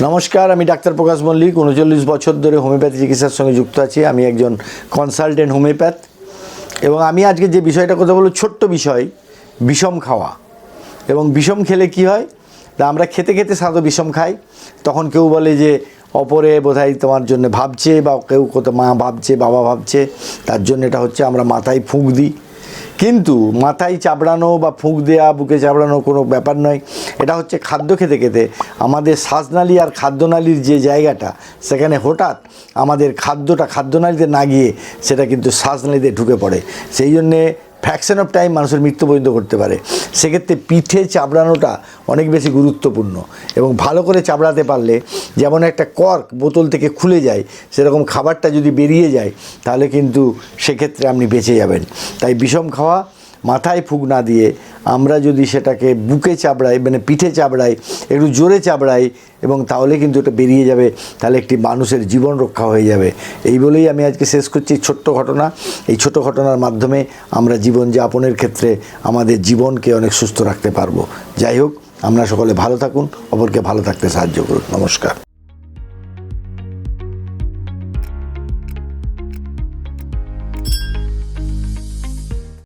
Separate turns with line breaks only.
নমস্কার, আমি ডাক্তার প্রকাশ মল্লিক। উনচল্লিশ বছর ধরে হোমিওপ্যাথি চিকিৎসার সঙ্গে যুক্ত আছি। আমি একজন কনসালটেন্ট হোমিওপ্যাথ। এবং আমি আজকে যে বিষয়টা কথা বলব, ছোট্ট বিষয়, বিষম খাওয়া। এবং বিষম খেলে কি হয়? তা আমরা খেতে খেতে সাধারণত বিষম খাই। তখন কেউ বলে যে, অপরে বোধহয় তোমার জন্য ভাবছে বা কেউ কোথাও মা ভাবছে, বাবা ভাবছে। তার জন্য এটা হচ্ছে আমরা মাথায় ফুঁক দিই। কিন্তু মাথায় চাবড়ানো বা ফুঁক দেওয়া বুকে চাবড়ানো কোনো ব্যাপার নয়। এটা হচ্ছে খাদ্য খেতে খেতে আমাদের শ্বাসনালী আর খাদ্যনালীর যে জায়গাটা, সেখানে হঠাৎ আমাদের খাদ্যটা খাদ্যনালীতে না গিয়ে সেটা কিন্তু শ্বাসনালীতে ঢুকে পড়ে। সেই জন্যে ফ্র্যাকশন অফ টাইম মানুষের মৃত্যু পর্যন্ত করতে পারে। সেক্ষেত্রে পিঠে চাবড়ানোটা অনেক বেশি গুরুত্বপূর্ণ এবং ভালো করে চাবড়াতে পারলে যেমন একটা কর্ক বোতল থেকে খুলে যায়, সেরকম খাবারটা যদি বেরিয়ে যায়, তাহলে কিন্তু সেক্ষেত্রে আপনি বেঁচে যাবেন। তাই বিষম খাওয়া মাথায় ফুক না দিয়ে আমরা যদি সেটাকে বুকে চাবড়াই মানে পিঠে চাবড়াই, একটু জোরে চাবড়াই, এবং তাহলে কিন্তু এটা বেরিয়ে যাবে, তাহলে একটি মানুষের জীবন রক্ষা হয়ে যাবে। এই বলেই আমি আজকে শেষ করছি ছোট্ট ঘটনা। এই ছোট ঘটনার মাধ্যমে আমরা জীবনযাপনের ক্ষেত্রে আমাদের জীবনকে অনেক সুস্থ রাখতে পারব। যাই হোক, আমরা সকলে ভালো থাকুন, অপরকে ভালো থাকতে সাহায্য করুন। নমস্কার।